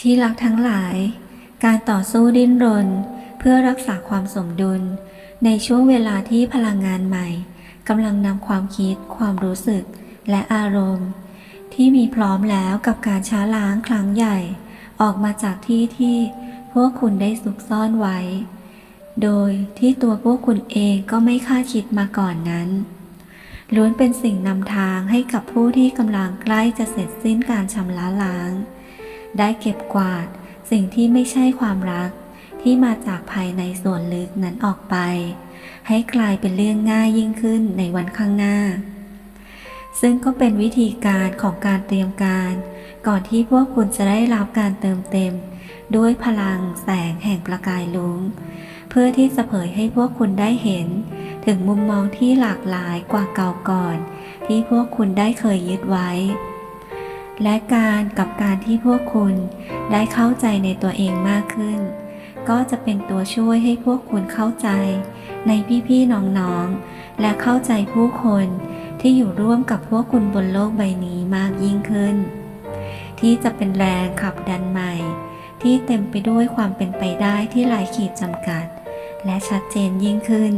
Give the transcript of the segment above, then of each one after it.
ที่รักทั้งหลาย การต่อสู้ดิ้นรน เพื่อรักษาความสมดุล ในช่วงเวลาที่พลังงานใหม่กำลังนำความคิด ความรู้สึก และอารมณ์ ที่มีพร้อมแล้วกับการช้าล้างครั้งใหญ่ ออกมาจากที่ที่พวกคุณได้ซุกซ่อนไว้ โดยที่ตัวพวกคุณเองก็ไม่คาดคิดมาก่อนนั้นล้วนเป็นสิ่งนำทางให้กับผู้ที่กำลังใกล้จะเสร็จสิ้นการชำระล้าง ได้เก็บกวาด สิ่งที่ไม่ใช่ความรัก ที่มาจากภายในส่วนลึกนั้นออกไป ให้กลายเป็นเรื่องง่ายยิ่งขึ้นในวันข้างหน้า ซึ่งก็เป็นวิธีการของการเตรียมการ ก่อนที่พวกคุณจะได้รับการเติมเต็ม ด้วยพลังแสงแห่งประกายลุงเพื่อที่จะเผยให้พวกคุณได้เห็น ถึงมุมมองที่หลากหลายกว่าเก่าก่อน ที่พวกคุณได้เคยยึดไว้ และการกับการที่พวกคุณได้เข้าใจในตัวเองมากขึ้น ก็จะเป็นตัวช่วยให้พวกคุณเข้าใจ ในพี่ๆน้องๆ และเข้าใจผู้คนที่อยู่ร่วมกับพวกคุณบนโลกใบนี้มากยิ่งขึ้น ที่จะเป็นแรงขับดันใหม่ ที่เต็มไปด้วยความเป็นไปได้ที่หลายขีดจำกัด และชัดเจนยิ่งขึ้น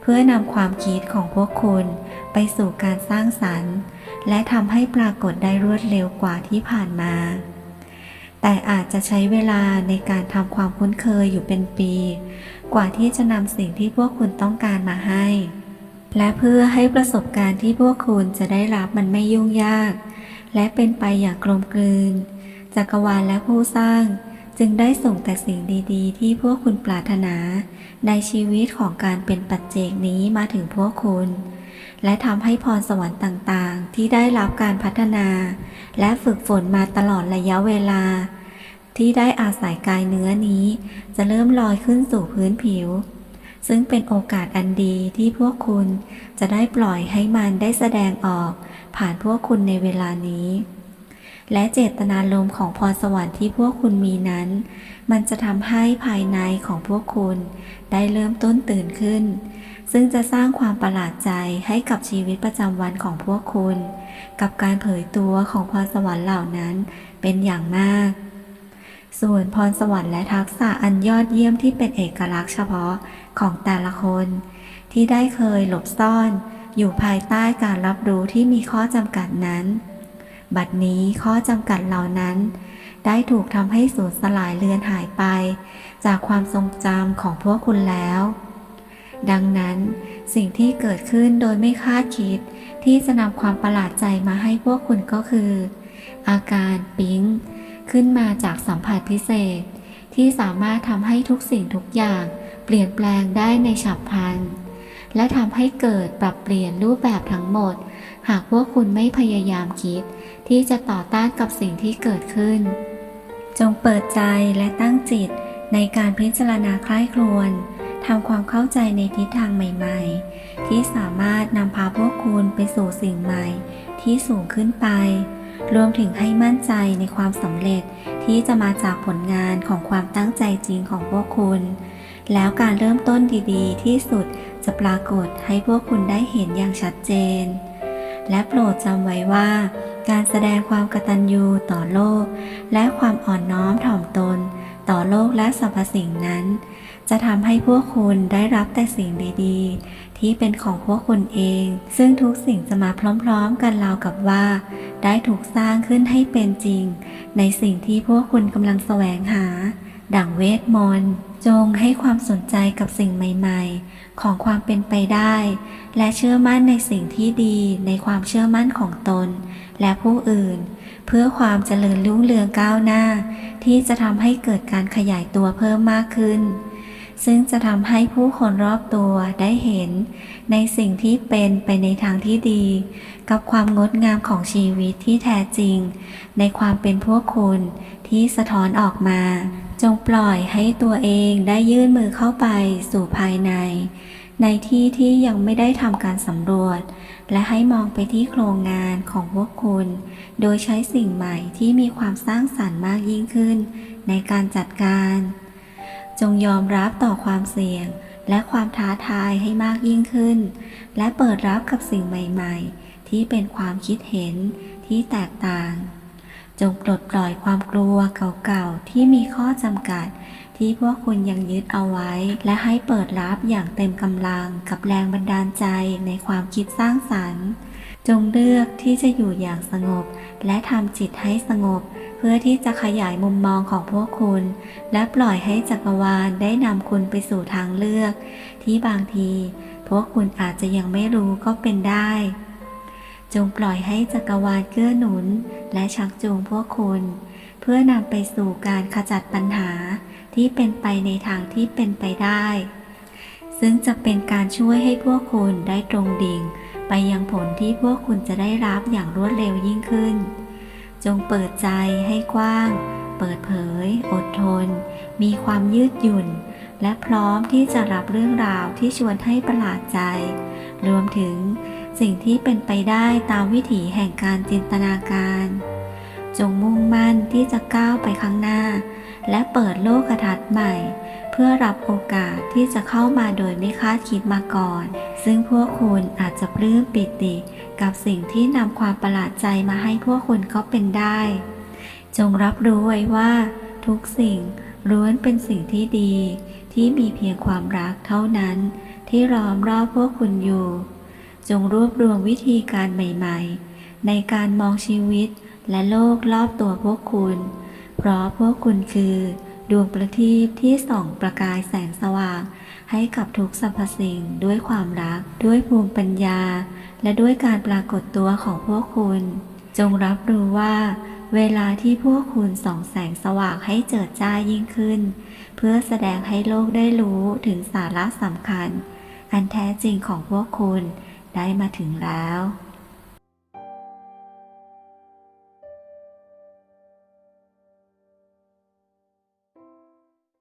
เพื่อนำความคิดของพวกคุณไปสู่การสร้างสรรค์ และทำให้ปรากฏได้รวดเร็วกว่าที่ผ่านมา แต่อาจจะใช้เวลาในการทำความคุ้นเคยอยู่เป็นปี กว่าที่จะนำสิ่งที่พวกคุณต้องการมาให้ และเพื่อให้ประสบการณ์ที่พวกคุณจะได้รับมันไม่ยุ่งยาก และเป็นไปอย่างกลมกลืน จักรวาลและผู้สร้างจึงได้ส่งแต่สิ่งดีๆ ที่พวกคุณปรารถนา ในชีวิตของการเป็นปัจเจกนี้มาถึงพวกคุณ และทำให้พรสวรรค์ต่างๆ ที่ได้รับการพัฒนา และฝึกฝนมาตลอดระยะเวลา ที่ได้อาศัยกายเนื้อนี้ จะเริ่มลอยขึ้นสู่พื้นผิว ซึ่งเป็นโอกาสอันดีที่พวกคุณจะได้ปล่อยให้มันได้แสดงออก ผ่านพวกคุณในเวลานี้ และเจตนารมณ์ของพรสวรรค์ที่พวกคุณมีนั้น มันจะทำให้ภายในของพวกคุณ ได้เริ่มต้นตื่นขึ้น ซึ่งจะสร้างความประหลาดใจให้กับชีวิตประจำวันของพวกคุณ กับการเผยตัวของพรสวรรค์เหล่านั้นเป็นอย่างมาก ส่วนพรสวรรค์และทักษะอันยอดเยี่ยมที่เป็นเอกลักษณ์เฉพาะของแต่ละคน ที่ได้เคยหลบซ่อน อยู่ภายใต้การรับรู้ที่มีข้อจำกัดนั้น บัดนี้ข้อจำกัดเหล่านั้น ได้ถูกทำให้สูญสลายเลือนหายไป จากความทรงจำของพวกคุณแล้ว ดังนั้นสิ่งที่เกิดขึ้นโดยไม่คาดคิดที่จะนำความประหลาดใจมาให้พวกคุณก็คือ อาการปิ๊งขึ้นมาจากสัมผัสพิเศษ ที่สามารถทำให้ทุกสิ่งทุกอย่างเปลี่ยนแปลงได้ในฉับพลัน และทำให้เกิดปรับเปลี่ยนรูปแบบทั้งหมด หากพวกคุณไม่พยายามคิด ที่จะต่อต้านกับสิ่งที่เกิดขึ้น จงเปิดใจและตั้งจิตในการพิจารณาใคร่ครวญทำความเข้าใจในทิศทางใหม่ ๆ ที่สามารถนำพาพวกคุณไปสู่สิ่งใหม่ ที่สูงขึ้นไป รวมถึงให้มั่นใจในความสำเร็จที่จะมาจากผลงานของความตั้งใจจริงของพวกคุณ แล้วการเริ่มต้นดีๆ ที่สุดจะปรากฏให้พวกคุณได้เห็นอย่างชัดเจน และโปรดจำไว้ว่า การแสดงความกตัญญูต่อโลก และความอ่อนน้อมถ่อมตน ต่อโลกและสรรพสิ่งนั้น จะทำให้พวกคุณได้รับแต่สิ่งดีๆ ที่เป็นของพวกคุณเอง ซึ่งทุกสิ่งจะมาพร้อมๆ กันราวกับว่า ได้ถูกสร้างขึ้นให้เป็นจริง ในสิ่งที่พวกคุณกำลังแสวงหา ดั่งเวทมนต์จงให้ความสนใจกับสิ่งใหม่ ๆ ของความเป็นไปได้ และเชื่อมั่นในสิ่งที่ดีในความเชื่อมั่นของตน และผู้อื่น เพื่อความเจริญรุ่งเรืองก้าวหน้า ที่จะทำให้เกิดการขยายตัวเพิ่มมากขึ้น ซึ่งจะทำให้ผู้คนรอบตัวได้เห็น ในสิ่งที่เป็นไปในทางที่ดี กับความงดงามของชีวิตที่แท้จริง ในความเป็นพวกคุณที่สะท้อนออกมา จงปล่อยให้ตัวเองได้ยื่นมือเข้าไปสู่ภายใน ในที่ที่ยังไม่ได้ทำการสำรวจ และให้มองไปที่โครงงานของพวกคุณ โดยใช้สิ่งใหม่ที่มีความสร้างสรรค์มากยิ่งขึ้น ในการจัดการ จงยอมรับต่อความเสี่ยง และความท้าทายให้มากยิ่งขึ้น และเปิดรับกับสิ่งใหม่ๆ ที่เป็นความคิดเห็นที่แตกต่าง จงปลดปล่อยความกลัวเก่าๆ ที่มีข้อจำกัด ที่พวกคุณยังยึดเอาไว้ และให้เปิดรับอย่างเต็มกำลังกับแรงบันดาลใจในความคิดสร้างสรรค์ จงเลือกที่จะอยู่อย่างสงบ และทำจิตให้สงบ เพื่อที่จะขยายมุมมองของพวกคุณ และปล่อยให้จักรวาลได้นำคุณไปสู่ทางเลือก ที่บางที พวกคุณอาจจะยังไม่รู้ก็เป็นได้ จงปล่อยให้จักรวาลเกื้อหนุน และชักจูงพวกคุณ เพื่อนำไปสู่การขจัดปัญหาที่เป็นไปในทางที่เป็นไปได้ ซึ่งจะเป็นการช่วยให้พวกคุณได้ตรงดิ่ง ไปยังผลที่พวกคุณจะได้รับอย่างรวดเร็วยิ่งขึ้น จงเปิดใจให้กว้าง เปิดเผย อดทน มีความยืดหยุ่น และพร้อมที่จะรับเรื่องราวที่ชวนให้ประหลาดใจ รวมถึงสิ่งที่เป็นไปได้ตามวิถีแห่งการจินตนาการ จงมุ่งมั่นที่จะก้าวไปข้างหน้า และเปิดโลกทัศน์ใหม่ เพื่อรับโอกาสที่จะเข้ามาโดยไม่คาดคิดมาก่อน ซึ่งพวกคุณอาจจะปลื้มปิติ กับสิ่งที่นำความประหลาดใจมาให้พวกคุณก็เป็นได้ จงรับรู้ไว้ว่า ทุกสิ่งล้วนเป็นสิ่งที่ดี ที่มีเพียงความรักเท่านั้น ที่ล้อมรอบพวกคุณอยู่ จงรวบรวมวิธีการใหม่ ๆ ในการมองชีวิตและโลกรอบตัวพวกคุณ เพราะพวกคุณคือ ดวงประทีปที่ส่องประกายแสงสว่าง ให้กับทุกสรรพสิ่งด้วยความรัก ด้วยภูมิปัญญา และด้วยการปรากฏตัวของพวกคุณ จงรับรู้ว่า เวลาที่พวกคุณส่องแสงสว่างให้เจิดจ้ายิ่งขึ้น เพื่อแสดงให้โลกได้รู้ถึงสาระสำคัญ อันแท้จริงของพวกคุณได้มาถึงแล้ว